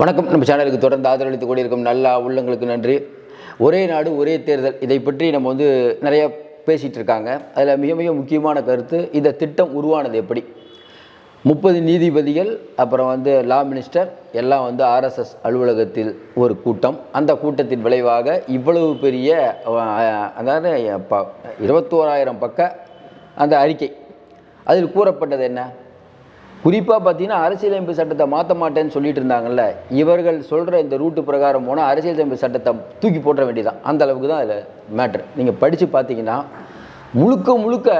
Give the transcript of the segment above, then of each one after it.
வணக்கம். நம்ம சேனலுக்கு தொடர்ந்து ஆதரவளித்து கொண்டிருக்கும் நல்ல உள்ளங்களுக்கு நன்றி. ஒரே நாடு ஒரே தேர்தல். இதை பற்றி நம்ம வந்து நிறைய பேசிகிட்டு இருக்காங்க. அதில் மிக மிக முக்கியமான கருத்து இந்த திட்டம் உருவானது எப்படி? முப்பது நீதிபதிகள் அப்புறம் வந்து லா மினிஸ்டர் எல்லாம் வந்து ஆர்எஸ்எஸ் அலுவலகத்தில் ஒரு கூட்டம். அந்த கூட்டத்தின் விளைவாக இவ்வளவு பெரிய அதாவது ப இருபத்தோராயிரம் பக்க அந்த அறிக்கை. அதில் கூறப்பட்டது என்ன? குறிப்பாக பார்த்தீங்கன்னா அரசியலமைப்பு சட்டத்தை மாற்ற மாட்டேன்னு சொல்லிட்டு இருந்தாங்கல்ல இவர்கள் சொல்கிற இந்த ரூட்டு பிரகாரம் போனால் அரசியலமைப்பு சட்டத்தை தூக்கி போட்ட வேண்டியதான் அந்த அளவுக்கு தான் அதில் மேட்ரு நீங்கள் படித்து பார்த்தீங்கன்னா முழுக்க முழுக்க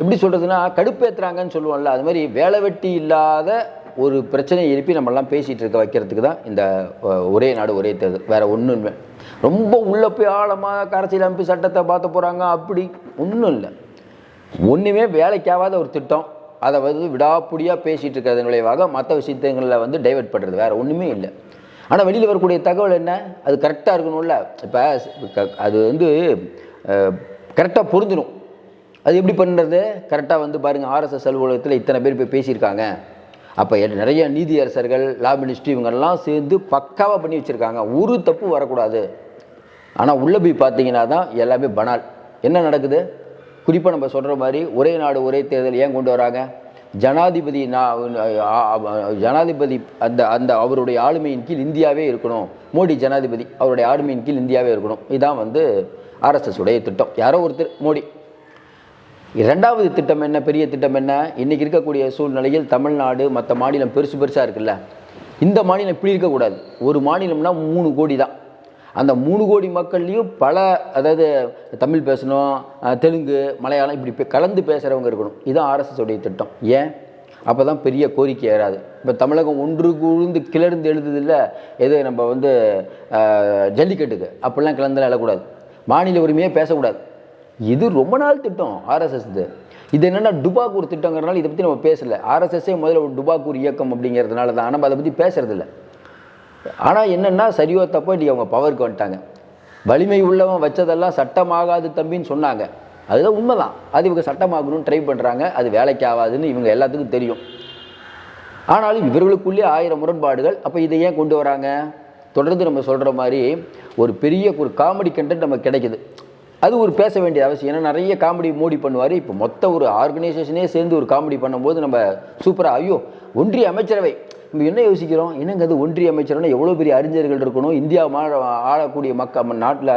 எப்படி சொல்கிறதுனா கடுப்பேற்றுறாங்கன்னு சொல்லுவோம்ல அது மாதிரி வேலை வெட்டி இல்லாத ஒரு பிரச்சனையை எழுப்பி நம்மெல்லாம் பேசிகிட்டு இருக்க வைக்கிறதுக்கு தான் இந்த ஒரே நாடு ஒரே தேர்தல். வேறு ஒன்றும் இல்லை. ரொம்ப உள்ளே போய் ஆழமாக அரசியலமைப்பு சட்டத்தை பார்த்த போகிறாங்க அப்படி ஒன்றும் இல்லை. ஒன்றுமே வேலைக்காவாத ஒரு திட்டம். அதை வந்து விடாப்புடியாக பேசிகிட்டு இருக்கிறது விளைவாக மற்ற விஷயத்துங்களில் வந்து டைவர்ட் பண்ணுறது வேறு ஒன்றுமே இல்லை. ஆனால் வெளியில் வரக்கூடிய தகவல் என்ன? அது கரெக்டாக இருக்கணும்ல. இப்போ அது வந்து கரெக்டாக பொருந்தணும் அது எப்படி பண்ணுறது? கரெக்டாக வந்து பாருங்கள் ஆர்எஸ்எஸ் அலுவலகத்தில் இத்தனை பேர் போய் பேசியிருக்காங்க. அப்போ நிறைய நீதியரசர்கள் லா மினிஸ்ட்ரி இவங்கெல்லாம் சேர்ந்து பக்காவாக பண்ணி வச்சுருக்காங்க. ஒரு தப்பு வரக்கூடாது. ஆனால் உள்ளே போய் பார்த்தீங்கன்னா தான் எல்லாமே பனால் என்ன நடக்குது? குறிப்பாக நம்ம சொல்கிற மாதிரி ஒரே நாடு ஒரே தேர்தல் ஏன் கொண்டு வராங்க? ஜனாதிபதி நான் ஜனாதிபதி அந்த அந்த அவருடைய ஆளுமையின் கீழ் இந்தியாவே இருக்கணும். மோடி ஜனாதிபதி அவருடைய ஆளுமையின் கீழ் இந்தியாவே இருக்கணும். இதுதான் வந்து ஆர்எஸ்எஸ் உடைய திட்டம். யாரோ ஒருத்தர் மோடி. இரண்டாவது திட்டம் என்ன பெரிய திட்டம் என்ன? இன்றைக்கி இருக்கக்கூடிய சூழ்நிலையில் தமிழ்நாடு மற்ற மாநிலம் பெருசு பெருசாக இருக்குல்ல. இந்த மாநிலம் இப்படி இருக்கக்கூடாது. ஒரு மாநிலம்னா மூணு கோடி தான். அந்த மூணு கோடி மக்கள்லேயும் பல அதாவது தமிழ் பேசணும் தெலுங்கு மலையாளம் இப்படி பே- கலந்து பேசுகிறவங்க இருக்கணும். இதுதான் ஆர்எஸ்எஸ் உடைய திட்டம். ஏன்? அப்போ தான் பெரிய கோரிக்கை ஏறாது. இப்போ தமிழகம் ஒன்று கூழ்ந்து கிளர்ந்து எழுதுதில்ல எது நம்ம வந்து ஜல்லிக்கட்டுக்கு. அப்படிலாம் கலந்துலாம் எழக்கூடாது. மாநில உரிமையே பேசக்கூடாது. இது ரொம்ப நாள் திட்டம் ஆர்எஸ்எஸ் இது இது என்னென்னா டுபாக்கூர் திட்டங்கிறனால இதை பற்றி நம்ம பேசல. ஆர்எஸ்எஸ்ஸே முதல்ல ஒரு டுபாக்கூர் இயக்கம் அப்படிங்கிறதுனால தான் நம்ம அதை பற்றி பேசுறதில்லை. ஆனால் என்னென்னா சரியோ தப்போ இன்றைக்கி அவங்க பவருக்கு வந்துட்டாங்க. வலிமை உள்ளவன் வச்சதெல்லாம் சட்டமாகாது தம்பின்னு சொன்னாங்க. அதுதான் உண்மைதான். அது இவங்க சட்டமாகணும்னு ட்ரை பண்ணுறாங்க அது வேலைக்கு ஆகாதுன்னு இவங்க எல்லாத்துக்கும் தெரியும். ஆனாலும் இவர்களுக்குள்ளே ஆயிரம் முரண்பாடுகள். அப்போ இதை ஏன் கொண்டு வராங்க? தொடர்ந்து நம்ம சொல்கிற மாதிரி ஒரு பெரிய ஒரு காமெடி கண்டென்ட் நமக்கு கிடைக்குது. அது ஒரு பேச வேண்டிய அவசியம். ஏன்னா நிறைய காமெடி மோடி பண்ணுவார். இப்போ மொத்த ஒரு ஆர்கனைசேஷனே சேர்ந்து ஒரு காமெடி பண்ணும்போது நம்ம சூப்பராக ஐயோ ஒன்றிய அமைச்சரவை. நம்ம என்ன யோசிக்கிறோம்? என்னங்க அது ஒன்றிய அமைச்சர்னா எவ்வளோ பெரிய அறிஞர்கள் இருக்கணும்? இந்தியா ஆளக்கூடிய மக்கள் நாட்டில்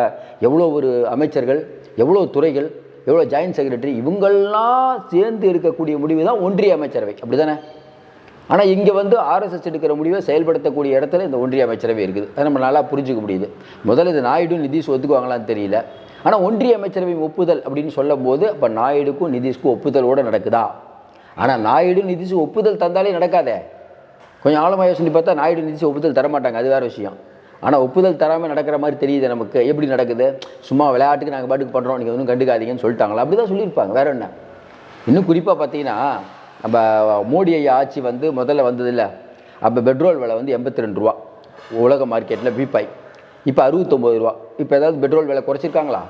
எவ்வளோ ஒரு அமைச்சர்கள் எவ்வளோ துறைகள் எவ்வளோ ஜாயின்ட் செக்ரட்டரி இவங்கெல்லாம் சேர்ந்து இருக்கக்கூடிய முடிவு தான் ஒன்றிய அமைச்சரவை. அப்படி தானே ஆனால் இங்கே வந்து ஆர்எஸ்எஸ் எடுக்கிற முடிவை செயல்படுத்தக்கூடிய இடத்துல இந்த ஒன்றிய அமைச்சரவை இருக்குது. அதை நம்ம நல்லா புரிஞ்சுக்க முடியுது. முதல்ல இது நாயுடு நிதிஷ் ஒத்துக்குவாங்களான்னு தெரியல. ஆனால் ஒன்றிய அமைச்சரவை ஒப்புதல் அப்படின்னு சொல்லும் போது அப்போ நாயுடுக்கும் நிதிஷ்க்கும் ஒப்புதலோடு நடக்குதா? ஆனால் நாயுடு நிதிஷ் ஒப்புதல் தந்தாலே நடக்காதே. கொஞ்சம் ஆழமாக யோசனை பார்த்தா நாயுடு நிதிச்சு ஒப்புதல் தரமாட்டாங்க அது வேறு விஷயம். ஆனால் ஒப்புதல் தராமல் நடக்கிற மாதிரி தெரியுது நமக்கு. எப்படி நடக்குது? சும்மா விளையாட்டுக்கு நாங்கள் பாட்டுக்கு பண்ணுறோம் நீங்கள் ஒன்றும் கண்டுக்காதீங்கன்னு சொல்லிட்டாங்களா? அப்படி தான் சொல்லியிருப்பாங்க வேற என்ன? இன்னும் குறிப்பாக பார்த்தீங்கன்னா நம்ம மோடி ஐயா ஆட்சி வந்து முதல்ல வந்ததில்ல. அப்போ பெட்ரோல் விலை வந்து எண்பத்தி ரெண்டு ரூபா. உலக மார்க்கெட்டில் பிபாய் இப்போ அறுபத்தொம்போது ரூபா. இப்போ ஏதாவது பெட்ரோல் விலை குறைச்சிருக்காங்களா?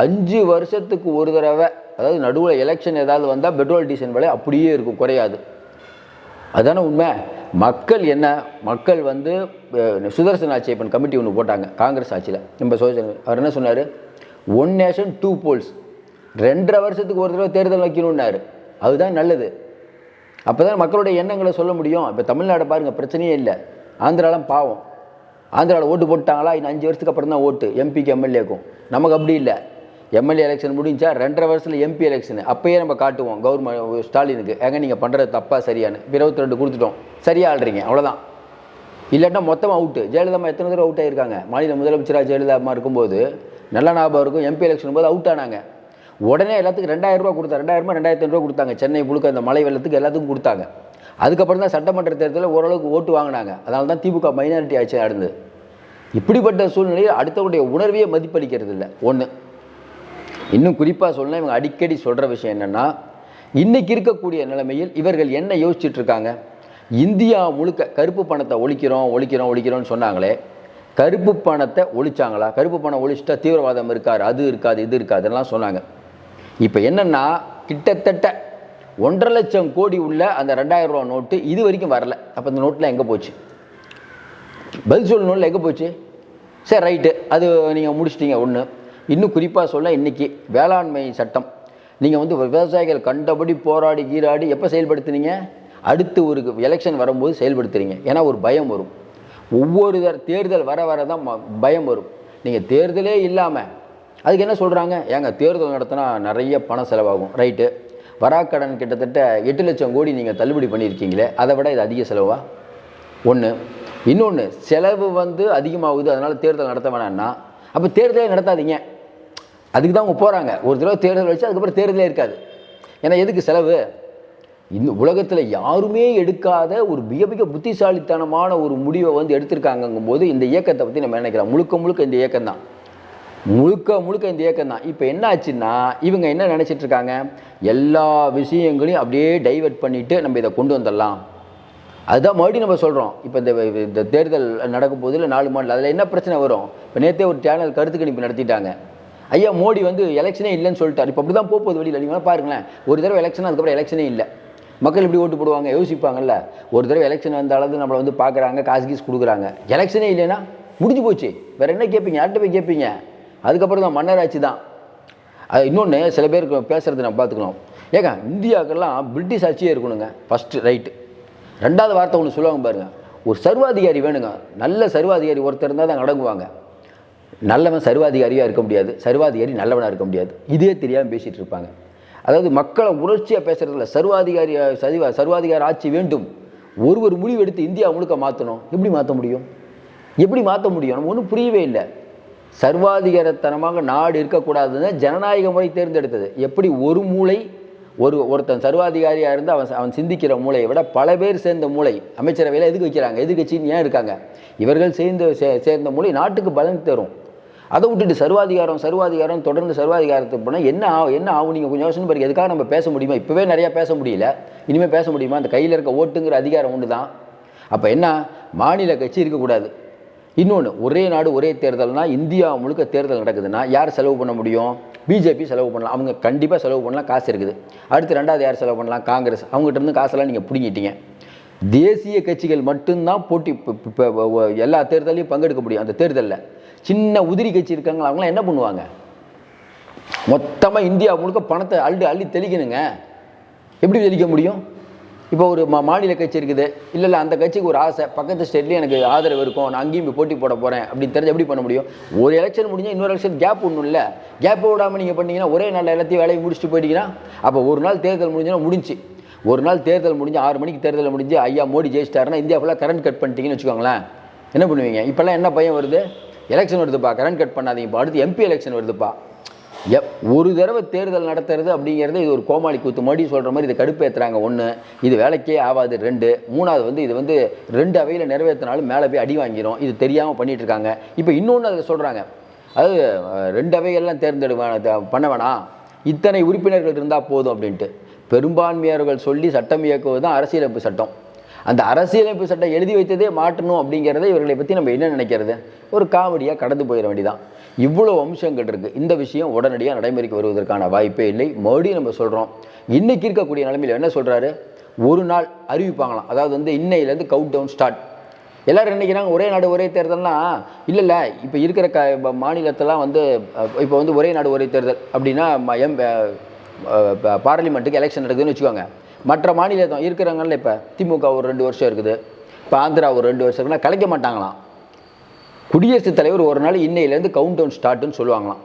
அஞ்சு வருஷத்துக்கு ஒரு தடவை அதாவது நடுவில் எலெக்ஷன் ஏதாவது வந்தால் பெட்ரோல் டீசல் விலை அப்படியே இருக்கும் குறையாது. அதுதானே உண்மை? மக்கள் என்ன? மக்கள் வந்து சுதர்சன் ஆட்சி இப்போ கமிட்டி ஒன்று போட்டாங்க காங்கிரஸ் ஆட்சியில். நம்ம சோதனை அவர் என்ன சொன்னார்? ஒன் நேஷன் டூ போல்ஸ் ரெண்டரை வருஷத்துக்கு ஒரு தடவை தேர்தல் வைக்கணும்னாரு. அதுதான் நல்லது. அப்போ தான் மக்களுடைய எண்ணங்களை சொல்ல முடியும். இப்போ தமிழ்நாடு பாருங்கள் பிரச்சனையே இல்லை. ஆந்திராலாம் பாவம். ஆந்திராவில் ஓட்டு போட்டாங்களா இன்னும் அஞ்சு வருஷத்துக்கு அப்புறம் தான் ஓட்டு எம்பிக்கு எம்எல்ஏக்கும் நமக்கு அப்படி இல்லை. எம்எல்ஏ எலெக்ஷன் முடிஞ்சா ரெண்டரை வருஷத்தில் எம்பி எலெக்ஷன் அப்பயே நம்ம காட்டுவோம் கவர்மெண்ட் ஸ்டாலினுக்கு. ஏங்க நீங்கள் பண்ணுறது தப்பாக சரியானு இருபத்தி ரெண்டு கொடுத்துட்டோம். சரியாக ஆள்றீங்க அவ்வளோதான் இல்லாட்டா மொத்தமாக அவுட்டு ஜெயலலிதா எத்தனை தடவை அவுட் ஆகியிருக்காங்க மாநில முதலமைச்சராக ஜெயலலிதா அம்மா இருக்கும்போது நல்ல ஞாபகம் இருக்கும். எம்பி எலெக்ஷன் போது அவுட் ஆனாங்க. உடனே எல்லாத்துக்கும் ரெண்டாயிரம் ரூபா கொடுத்தா ரெண்டாயிரம் ரூபா ரெண்டாயிரத்தி ரூபா கொடுத்தாங்க. சென்னை முழுக்க அந்த மலை வெள்ளத்துக்கு எல்லாத்துக்கும் கொடுத்தாங்க. அதுக்கப்புறம் தான் சட்டமன்ற தேர்தலில் ஓரளவுக்கு ஓட்டு வாங்கினாங்க. அதனால தான் திமுக மைனாரிட்டி ஆட்சி நடந்தது. இப்படிப்பட்ட சூழ்நிலையில் அடுத்தவருடைய உணர்வையே மதிப்பளிக்கிறது இல்லை ஒன்று இன்னும் குறிப்பாக சொல்லணும் இவங்க அடிக்கடி சொல்கிற விஷயம் என்னென்னா இன்றைக்கி இருக்கக்கூடிய நிலைமையில் இவர்கள் என்ன யோசிச்சுட்டு இருக்காங்க? இந்தியா முழுக்க கருப்பு பணத்தை ஒழிக்கிறோம் ஒழிக்கிறோம் ஒழிக்கிறோம்னு சொன்னாங்களே கருப்பு பணத்தை ஒழிச்சாங்களா? கருப்பு பணம் ஒழிச்சிட்டா தீவிரவாதம் இருக்காது அது இருக்காது இது இருக்காதுலாம் சொன்னாங்க. இப்போ என்னென்னா கிட்டத்தட்ட ஒன்றரை லட்சம் கோடி உள்ள அந்த ரெண்டாயிரம் ரூபா நோட்டு இது வரைக்கும் வரல. அப்போ இந்த நோட்டில் எங்கே போச்சு? பதில் சொல்லணும்ல எங்கே போச்சு? சரி ரைட்டு அது நீங்கள் முடிச்சிட்டீங்க ஒன்று இன்னும் குறிப்பாக சொல்ல இன்றைக்கி வேளாண்மை சட்டம். நீங்கள் வந்து விவசாயிகள் கண்டபடி போராடி கீராடி எப்போ செயல்படுத்துனீங்க? அடுத்து ஒரு எலெக்ஷன் வரும்போது செயல்படுத்துறீங்க. ஏன்னா ஒரு பயம் வரும். ஒவ்வொரு தேர்தல் வர வர தான் ம- பயம் வரும். நீங்கள் தேர்தலே இல்லாமல் அதுக்கு என்ன சொல்கிறாங்க ஏங்க தேர்தல் நடத்தினா நிறைய பணம் செலவாகும். ரைட்டு. வராக்கடன் கிட்டத்தட்ட எட்டு லட்சம் கோடி நீங்கள் தள்ளுபடி பண்ணியிருக்கீங்களே அதை விட இது அதிக செலவா? ஒன்று இன்னொன்று செலவு வந்து அதிகமாகுது அதனால் தேர்தல் நடத்த வேணாம்னா அப்போ தேர்தலே நடத்தாதீங்க. அதுக்கு தான் அவங்க போகிறாங்க ஒரு தடவை தேர்தல் வச்சு அதுக்கப்புறம் தேர்தலே இருக்காது. ஏன்னா எதுக்கு செலவு? இந்த உலகத்தில் யாருமே எடுக்காத ஒரு மிக மிக புத்திசாலித்தனமான ஒரு முடிவை வந்து எடுத்திருக்காங்கங்கும் போது இந்த இயக்கத்தை பற்றி நம்ம நினைக்கலாம் முழுக்க முழுக்க இந்த இயக்கம் தான். முழுக்க முழுக்க இந்த இயக்கம் தான். இப்போ என்ன ஆச்சுன்னா இவங்க என்ன நினச்சிட்டு இருக்காங்க? எல்லா விஷயங்களையும் அப்படியே டைவர்ட் பண்ணிவிட்டு நம்ம இதை கொண்டு வந்துடலாம். அதுதான் மறுபடியும் நம்ம சொல்கிறோம் இப்போ இந்த இந்த தேர்தல் நடக்கும் போது இல்லை நாலு மாநில அதில் என்ன பிரச்சனை வரும்? இப்போ நேற்றே ஒரு சேனல் கருத்து கணிப்பு நடத்திட்டாங்க. ஐயா மோடி வந்து எலெக்ஷனே இல்லைன்னு சொல்லிட்டார். இப்போ அப்படி தான் போகுது வெளியில். நீங்கள் பாருங்களேன். ஒரு தடவை எலெக்ஷன் அதுக்கப்புறம் எலெக்ஷனே இல்லை. மக்கள் இப்படி ஓட்டு போடுவாங்க யோசிப்பாங்கல்ல. ஒரு தடவை எலெக்ஷன் வந்த அளவு நம்மளை வந்து பார்க்குறாங்க காசு கீஸ் கொடுக்குறாங்க. எலெக்ஷனே இல்லைன்னா முடிஞ்சு போச்சு. வேறு என்ன கேட்பீங்க யார்கிட்ட போய் கேட்பீங்க அதுக்கப்புறம் தான் மன்னராட்சி தான். அது இன்னொன்று சில பேருக்கு பேசுகிறது நம்ம பார்த்துக்கணும் ஏங்க இந்தியாவுக்கெல்லாம் பிரிட்டிஷ் ஆட்சியே இருக்கணுங்க. ஃபஸ்ட்டு ரைட்டு ரெண்டாவது வார்த்தை ஒன்று சொல்லுவாங்க பாருங்கள் ஒரு சர்வாதிகாரி வேணுங்க. நல்ல சர்வாதிகாரி ஒருத்தர் இருந்தால் தான் அடங்குவாங்க. நல்லவன் சர்வாதிகாரியாக இருக்க முடியாது சர்வாதிகாரி நல்லவனாக இருக்க முடியாது. இதே தெரியாமல் பேசிகிட்டு இருப்பாங்க. அதாவது மக்களை உணர்ச்சியாக பேசுறதுல சர்வாதிகாரி சதிவா சர்வாதிகார ஆட்சி வேண்டும். ஒரு ஒரு முடிவு எடுத்து இந்தியா முழுக்க மாற்றணும் எப்படி மாற்ற முடியும்? எப்படி மாற்ற முடியும்? நம்ம ஒன்றும் புரியவே இல்லை. சர்வாதிகாரத்தனமாக நாடு இருக்கக்கூடாதுன்னு ஜனநாயக முறை தேர்ந்தெடுத்தது. எப்படி ஒரு மூளை ஒரு ஒருத்தன் சர்வாதிகாரியாக இருந்து அவன் அவன் சிந்திக்கிற மூளையை விட பல பேர் சேர்ந்த மூளை. அமைச்சரவையில் எதுக்கு வைக்கிறாங்க? எதிர்கட்சின்னு ஏன் இருக்காங்க? இவர்கள் சேர்ந்து சே- சேர்ந்த மூளை நாட்டுக்கு பலன் தரும். அதை விட்டுட்டு சர்வாதிகாரம் சர்வாதிகாரம் தொடர்ந்து சர்வாதிகாரத்துக்கு போனால் என்ன ஆகும் என்ன ஆகும்? நீங்கள் கொஞ்சம் யோசனை பாருங்க. எதுக்காக நம்ம பேச முடியுமா? இப்போவே நிறையா பேச முடியல. இனிமேல் பேச முடியுமா? அந்த கையில் இருக்க ஓட்டுங்கிற அதிகாரம் ஒன்று தான் அப்போ என்ன? மாநில கட்சி இருக்கக்கூடாது. இன்னொன்று ஒரே நாடு ஒரே தேர்தல்னா இந்தியா முழுக்க தேர்தல் நடக்குதுன்னா யார் செலவு பண்ண முடியும்? பிஜேபி செலவு பண்ணலாம். அவங்க கண்டிப்பாக செலவு பண்ணலாம். காசு இருக்குது. அடுத்து ரெண்டாவது யார் செலவு பண்ணலாம்? காங்கிரஸ். அவங்ககிட்ட இருந்து காசெல்லாம் நீங்கள் பிடுங்கிட்டீங்க. தேசிய கட்சிகள் மட்டும்தான் போட்டி எல்லா தேர்தலையும் பங்கெடுக்க முடியும். அந்த தேர்தலில். சின்ன உதிரி கட்சி இருக்காங்களா அவங்களாம் என்ன பண்ணுவாங்க? மொத்தமாக இந்தியா முழுக்க பணத்தை அள்ளி அள்ளி தெளிக்கணுங்க. எப்படி தெளிக்க முடியும்? இப்போ ஒரு மா மாநில கட்சி இருக்குது. இல்லை இல்லை அந்த கட்சிக்கு ஒரு ஆசை. பக்கத்து ஸ்டேட்லேயும் எனக்கு ஆதரவு இருக்கும். நான் அங்கேயும் போய் போட்டி போட போகிறேன் அப்படின்னு தெரிஞ்சு எப்படி பண்ண முடியும்? ஒரு எலெக்ஷன் முடிஞ்சால் இன்னொரு எலெக்ஷன் கேப் ஒன்றும் இல்லை. கேப் விடாமல் நீங்கள் பண்ணீங்கன்னா ஒரே நாள் எல்லாத்தையும் வேலையை முடிச்சுட்டு போயிட்டீங்கன்னா அப்போ ஒரு நாள் தேர்தல் முடிஞ்சுன்னா முடிஞ்சு. ஒரு நாள் தேர்தல் முடிஞ்சு ஆறு மணிக்கு தேர்தல் முடிஞ்சு ஐயா மோடி ஜெயிச்சிட்டாருன்னா இந்தியா ஃபுல்லாக கரண்ட் கட் பண்ணிட்டீங்கன்னு வச்சுக்கோங்களேன். என்ன பண்ணுவீங்க? இப்போல்லாம் என்ன பயம் வருது? எலெக்ஷன் வருதுப்பா கரண்ட் கட் பண்ணாதீங்கப்பா. அடுத்து எம்பி எலெக்ஷன் வருதுப்பா. எப் ஒரு தடவை தேர்தல் நடத்துறது அப்படிங்கிறது இது ஒரு கோமாளி கூத்து மறுபடியும் சொல்கிற மாதிரி இதை கடுப்பேற்றுறாங்க ஒன்று இது வேலைக்கே ஆகாது. ரெண்டு மூணாவது வந்து இது வந்து ரெண்டு அவையில் நிறைவேற்றினாலும் மேலே போய் அடி வாங்கிரும். இது தெரியாமல் பண்ணிகிட்ருக்காங்க இப்போ இன்னொன்று அதில் சொல்கிறாங்க அதாவது ரெண்டு அவைகள்லாம் தேர்ந்தெடு பண்ண வேணாம் இத்தனை உறுப்பினர்கள் இருந்தால் போதும் அப்படின்ட்டு. பெரும்பான்மையர்கள் சொல்லி சட்டம் இயக்குவது தான் அரசியலமைப்பு சட்டம். அந்த அரசியலமைப்பு சட்டம் எழுதி வைத்ததே மாற்றணும் அப்படிங்கிறத இவர்களை பற்றி நம்ம என்ன நினைக்கிறது? ஒரு காமெடியாக கடந்து போயிட வேண்டியதான் இவ்வளோ அம்சங்கள் இருக்குது இந்த விஷயம் உடனடியாக நடைமுறைக்கு வருவதற்கான வாய்ப்பே இல்லை. மறுபடியும் நம்ம சொல்கிறோம் இன்றைக்கி இருக்கக்கூடிய நிலைமையில் என்ன சொல்கிறாரு ஒரு நாள் அறிவிப்பாங்களாம். அதாவது வந்து இன்னையிலேருந்து கவுண்ட் டவுன் ஸ்டார்ட் எல்லோரும் நினைக்கிறாங்க? ஒரே நாடு ஒரே தேர்தல்னா? இல்லை இல்லை. இப்போ இருக்கிற க மாநிலத்தெல்லாம் வந்து இப்போ வந்து ஒரே நாடு ஒரே தேர்தல் அப்படின்னா ம- எம் பார்லிமெண்ட்டுக்கு எலெக்ஷன் நடக்குதுன்னு வச்சுக்கோங்க. மற்ற மாநிலம் இருக்கிறவங்கல்ல இப்போ திமுக ஒரு ரெண்டு வருஷம் இருக்குது. இப்போ ஆந்திரா ஒரு ரெண்டு வருஷம் இருக்குன்னா கலைக்க மாட்டாங்களாம். குடியரசுத் தலைவர் ஒரு நாள் இன்னையிலேருந்து கவுண்ட் டவுன் ஸ்டார்ட்னு சொல்லுவாங்களாம்.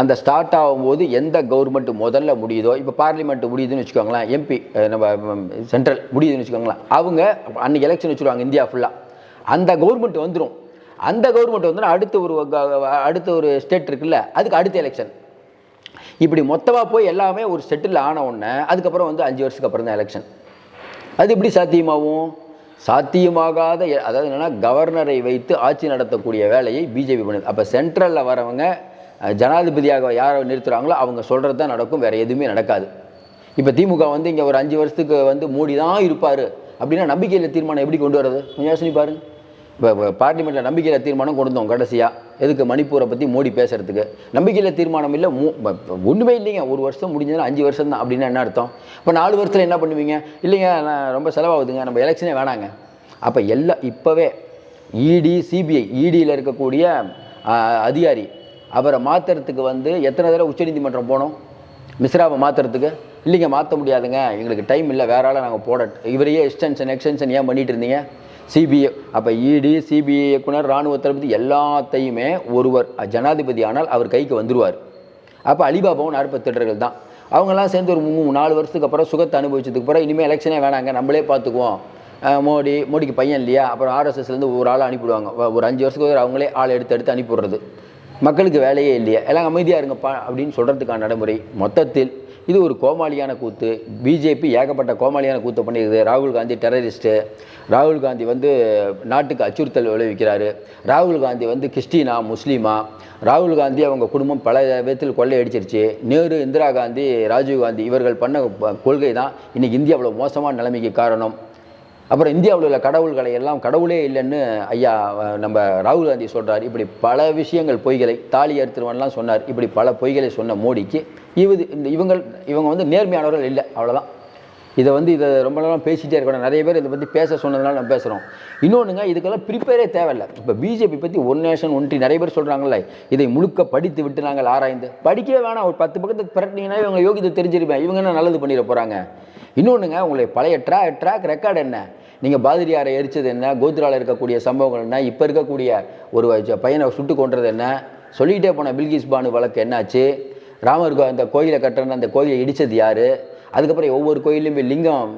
அந்த ஸ்டார்ட் ஆகும்போது எந்த கவர்மெண்ட் முதல்ல முடியுதோ இப்போ பார்லிமெண்ட் முடியுதுன்னு வச்சுக்கோங்களேன் எம்பி நம்ம சென்ட்ரல் முடியுதுன்னு வச்சுக்கோங்களேன் அவங்க அன்னைக்கு எலெக்ஷன் வச்சுருவாங்க இந்தியா ஃபுல்லாக அந்த கவர்மெண்ட் வந்துடும் அந்த கவர்மெண்ட் வந்துன்னா அடுத்த ஒரு அடுத்த ஒரு ஸ்டேட் இருக்குல்ல அதுக்கு அடுத்த எலெக்ஷன் இப்படி மொத்தமாக போய் எல்லாமே ஒரு செட்டில் ஆன உடனே அதுக்கப்புறம் வந்து அஞ்சு வருஷத்துக்கு அப்புறம் தான் எலெக்ஷன் அது எப்படி சாத்தியமாகும்? சாத்தியமாகாத எ- அதாவது என்னென்னா கவர்னரை வைத்து ஆட்சி நடத்தக்கூடிய வேலையை பிஜேபி பண்ணுது. அப்போ சென்ட்ரலில் வரவங்க ஜனாதிபதியாக யாரை நிறுத்துகிறாங்களோ அவங்க சொல்கிறது தான் நடக்கும் வேறு எதுவுமே நடக்காது. இப்போ திமுக வந்து இங்கே ஒரு அஞ்சு வருஷத்துக்கு வந்து மோடி தான் இருப்பார். அப்படின்னா நம்பிக்கையில் தீர்மானம் எப்படி கொண்டு வர்றது கொஞ்சம் யோசனை பாருங்கள் இப்போ பார்லிமெண்ட்டில் நம்பிக்கையில் தீர்மானம் கொண்டு வந்தோம் கடைசியாக எதுக்கு மணிப்பூரை பற்றி மோடி பேசுகிறதுக்கு நம்பிக்கையில் தீர்மானம் இல்லை மூ ஒன்றுமே இல்லைங்க. ஒரு வருஷம் முடிஞ்சதுன்னா அஞ்சு வருஷம் தான் அப்படின்னா என்ன அர்த்தம்? இப்போ நாலு வருஷத்தில் என்ன பண்ணுவீங்க? இல்லைங்க நான் ரொம்ப செலவாகுதுங்க. நம்ம எலெக்ஷனே வேணாங்க. அப்போ எல்லாம் இப்போவே இடி சிபிஐ இடியில் இருக்கக்கூடிய அதிகாரி அவரை மாற்றுறதுக்கு வந்து எத்தனை தடவை உச்சநீதிமன்றம் போனோம்? மிஸ்ராவை மாற்றுறதுக்கு இல்லைங்க மாற்ற முடியாதுங்க. எங்களுக்கு டைம் இல்லை. வேற ஆளை நாங்கள் போட இவரையே எக்ஸ்டென்ஷன் எக்ஸ்டென்ஷன் ஏன் பண்ணிகிட்டு இருந்தீங்க? சிபிஐ. அப்போ இடி சிபிஐ இயக்குனர் இராணுவ தளபதி எல்லாத்தையுமே ஒருவர் ஜனாதிபதி ஆனால் அவர் கைக்கு வந்துடுவார் அப்போ அலிபாபாவும் நாற்பத்தெட்டர்கள் தான். அவங்கெல்லாம் சேர்ந்து ஒரு மூணு நாலு வருஷத்துக்கு அப்புறம் சுகத்தை அனுபவிச்சதுக்கு அப்புறம் இனிமேல் எலெக்ஷனே வேணாங்க நம்மளே பார்த்துக்குவோம். மோடி மோடிக்கு பையன் இல்லையா? அப்புறம் ஆர்எஸ்எஸ்லேருந்து ஒரு ஆளை அனுப்பிடுவாங்க ஒரு அஞ்சு வருஷத்துக்கு ஒரு அவங்களே ஆள் எடுத்து எடுத்து அனுப்பிவிடுறது. மக்களுக்கு வேலையே இல்லையா. எல்லாம் அமைதியாக இருங்கப்பா அப்படின்னு சொல்கிறதுக்கான நடைமுறை மொத்தத்தில் இது ஒரு கோமாளியான கூத்து. பிஜேபி ஏகப்பட்ட கோமாளியான கூத்தை பண்ணியிருக்குது ராகுல் காந்தி டெரரிஸ்ட்டு ராகுல் காந்தி வந்து நாட்டுக்கு அச்சுறுத்தல் விளைவிக்கிறாரு. ராகுல் காந்தி வந்து கிறிஸ்டினா முஸ்லீமா? ராகுல் காந்தி அவங்க குடும்பம் பல விதத்தில் கொள்ளையடிச்சிருச்சு. நேரு இந்திரா காந்தி ராஜீவ் காந்தி இவர்கள் பண்ண கொள்கை தான் இன்றைக்கி இந்தியா அவ்வளோ மோசமான நிலைமைக்கு காரணம். அப்புறம் இந்தியாவில் உள்ள கடவுள்களை எல்லாம் கடவுளே இல்லைன்னு ஐயா நம்ம ராகுல் காந்தி சொல்கிறார் இப்படி பல விஷயங்கள் பொய்களை தாலி அறுத்துருவன்லாம் சொன்னார். இப்படி பல பொய்களை சொன்ன மோடிக்கு இது இந்த இவங்க இவங்க வந்து நேர்மையானவர்கள் இல்லை அவ்வளோதான் இதை வந்து இதை ரொம்ப நேரம் பேசிகிட்டே இருக்கணும். நிறைய பேர் இதை பற்றி பேச சொன்னதுனால நம்ம பேசுகிறோம் இன்னொன்றுங்க இதுக்கெல்லாம் ப்ரிப்பேரே தேவையில்லை. இப்போ பிஜேபி பற்றி ஒன் நேஷன் ஒன்றி நிறைய பேர் சொல்கிறாங்கல்ல இதை முழுக்க படித்து விட்டு நாங்கள் ஆராய்ந்து படிக்கவே வேணாம். ஒரு பத்து பக்கத்துக்கு பிரட்டினீங்கன்னா இவங்க யோகிதை தெரிஞ்சிருப்பேன். இவங்க என்ன நல்லது பண்ணிட போகிறாங்க இன்னொன்றுங்க உங்களுடைய பழைய ட்ரா ட்ராக் ரெக்கார்டு என்ன? நீங்கள் பாதிரியாரை எரிச்சது என்ன? கோத்ராவில் இருக்கக்கூடிய சம்பவங்கள் என்ன? இப்போ இருக்கக்கூடிய ஒரு பையனை சுட்டு கொன்றது என்ன? சொல்லிக்கிட்டே போன பில்கிஸ் பானு வழக்கு என்னாச்சு? ராமர் கோ- அந்த கோயிலை கட்டுறேன்னு அந்த கோயிலை இடித்தது யார்? அதுக்கப்புறம் ஒவ்வொரு கோயிலையும் லிங்கம்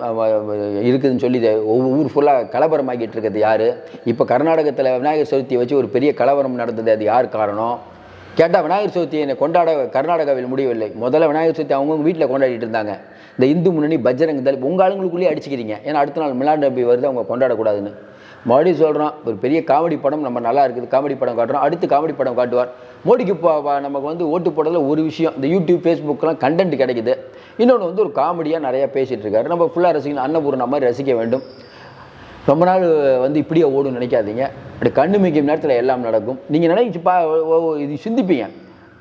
இருக்குதுன்னு சொல்லி ஒவ்வொரு ஊர் ஃபுல்லாக கலவரமாக்கிட்டு இருக்கிறது யார்? இப்போ கர்நாடகத்தில் விநாயகர் சதுர்த்தியை வச்சு ஒரு பெரிய கலவரம் நடந்தது அது யார் காரணம்? கேட்டால் விநாயகர் சதுர்த்தியை என்னை கொண்டாட கர்நாடகாவில் முடியவில்லை. முதல்ல விநாயகர் சதுர்த்தி அவங்கவுங்க வீட்டில் கொண்டாடிட்டு இருந்தாங்க. இந்த இந்து முன்னணி பஜ்ரங் தள் உங்கள் ஆளுங்களுக்குள்ளேயே அடிச்சுக்கிறீங்க. ஏன்னா அடுத்த நாள் மிலாட் வருது அவங்க கொண்டாடக்கூடாதுன்னு. மறுபடியும் சொல்கிறோம் ஒரு பெரிய காமெடி படம் நம்ம நல்லா இருக்குது காமெடி படம் காட்டுறோம் அடுத்து காமெடி படம் காட்டுவார். மோடிக்கு நமக்கு வந்து ஓட்டு போடுறதுல ஒரு விஷயம் இந்த யூடியூப் ஃபேஸ்புக்கெலாம் கண்டென்ட் கிடைக்குது. இன்னொன்று வந்து ஒரு காமெடியாக நிறையா பேசிகிட்டு இருக்காரு. நம்ம ஃபுல்லாக ரசிக்கணும் அன்னபூர்ணா மாதிரி ரசிக்க வேண்டும். ரொம்ப நாள் வந்து இப்படியே ஓடும் நினைக்காதீங்க. அப்படி கண்ணு மிக்கும் நேரத்தில் எல்லாம் நடக்கும். நீங்கள் நினைச்சு பா ஓ- இது சிந்திப்பீங்க.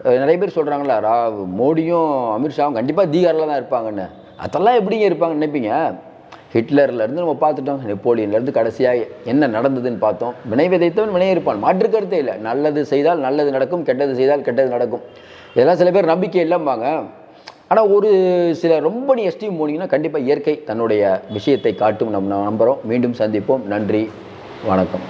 நிறைய பேர் சொல்கிறாங்களா ரா மோடியும் அமித்ஷாவும் கண்டிப்பாக தீகாரில் தான் இருப்பாங்கன்னு. அதெல்லாம் எப்படிங்க இருப்பாங்கன்னு நினைப்பீங்க? ஹிட்லர்லேருந்து நம்ம பார்த்துட்டோம். நெப்போலியன்லேருந்து கடைசியாக என்ன நடந்ததுன்னு பார்த்தோம். வினை விதைத்தவன் வினை இருப்பான் மாற்று கருத்தே இல்லை. நல்லது செய்தால் நல்லது நடக்கும் கெட்டது செய்தால் கெட்டது நடக்கும். இதெல்லாம் சில பேர் நம்பிக்கை இல்லைம்பாங்க. ஆனால் ஒரு சில ரொம்ப நீ எஸ்டிம் போனீங்கன்னா கண்டிப்பாக இயற்கை தன்னுடைய விஷயத்தை காட்டும். நம்ம நம்புகிறோம் மீண்டும் சந்திப்போம். நன்றி. வணக்கம்.